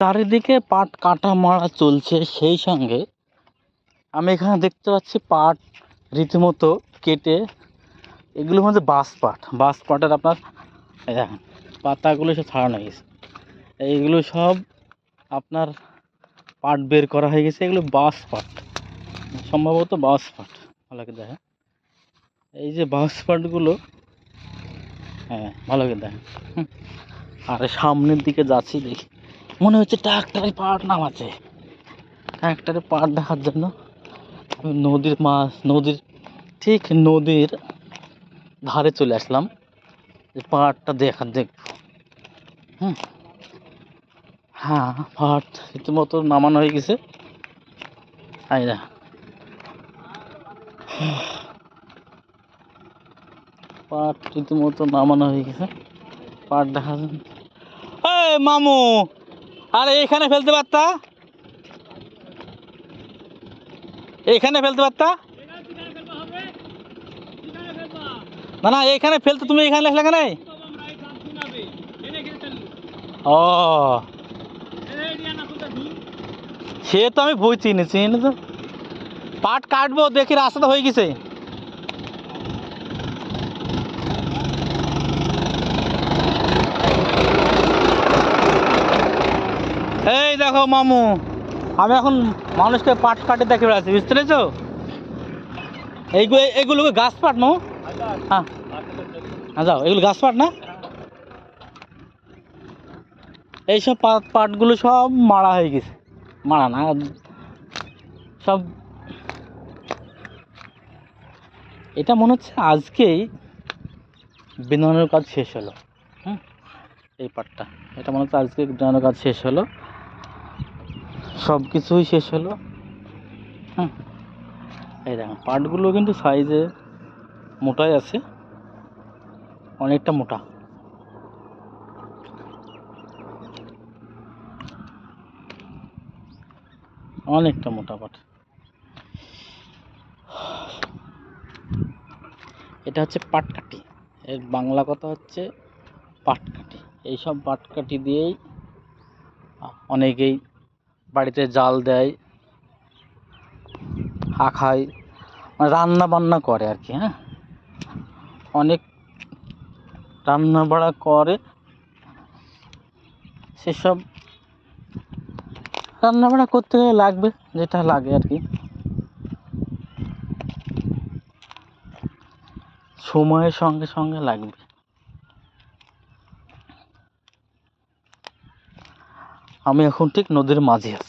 চারিদিকে পাট কাটা মারা চলছে সেই সঙ্গে আমি এখানে দেখতে পাচ্ছি পাট রীতিমতো কেটে এগুলো মধ্যে বাঁশ পাট, বাঁশ পাটের আপনার দেখেন, পাতাগুলো সব ছাড়ানো হয়ে গেছে। এইগুলো সব আপনার পাট বের করা হয়ে গেছে, এগুলো বাঁশ পাট, সম্ভবত বাঁশ পাট, ভালো করে দেখেন। এই যে বাঁশ পাটগুলো হ্যাঁ ভালো করে দেখেন। আর সামনের দিকে যাচ্ছি দেখি। মনে হচ্ছে ট্রাক্টরে পাট নামাচ্ছে। ট্রাক্টরে পাট দেখার জন্য আমি নদীর মাছ, নদীর ঠিক নদীর ধারে চলে আসলাম। যে পাহাড়টা দেখার দেখ হুম। হ্যাঁ পাহাড় রীতিমতো নামানো হয়ে গেছে। তাই না। পাট রীতিমতো নামানো হয়ে গেছে। পাট দেখা মামু! আরে এখানে ফেলতে পারতা? এইখানে ফেলতে পারতা? না না এইখানে ফেলতে তুমি এখানে লেখলে কেন? ও। সে তো আমি বই চিনি চিনি তো। পাট কাটবো, দেখি রাস্তাটা হয়ে গেছে এই দেখো মামু, আমি এখন মানুষকে পাট কাটে দেখে বেড়াচ্ছি, বুঝতে পেরেছ? এইগুলো এগুলো গাছ পাট নো হ্যাঁ। হ্যাঁ যাও, এগুলো গাছ পাট না? এইসব পাট পাটগুলো সব মারা হয়ে গেছে। মারা না, সব এটা মনে হচ্ছে আজকেই বিনোদনের কাজ শেষ হলো, হুম? এই পাটটা, এটা মনে হচ্ছে আজকে বিনোদনের কাজ শেষ হলো। সব কিছুই শেষ হলো। হ্যাঁ এই দেখেন পাটগুলো কিন্তু সাইজে মোটাই আছে। অনেকটা মোটা। অনেকটা মোটা পাট। এটা হচ্ছে পাটকাঠি। এর বাংলা কথা হচ্ছে পাটকাঠি। এইসব পাটকাঠি দিয়েই অনেকেই বাড়িতে জাল দেয় খায় মানে রান্না বান্না করে আর কি হ্যাঁ? অনেক রান্না বাড়া করে, সেসব রান্না বান্না করতে লাগবে, যেটা লাগে আর কি। সময়ের সঙ্গে সঙ্গে লাগবে। আমি এখন ঠিক নদীর মাঝে আছি।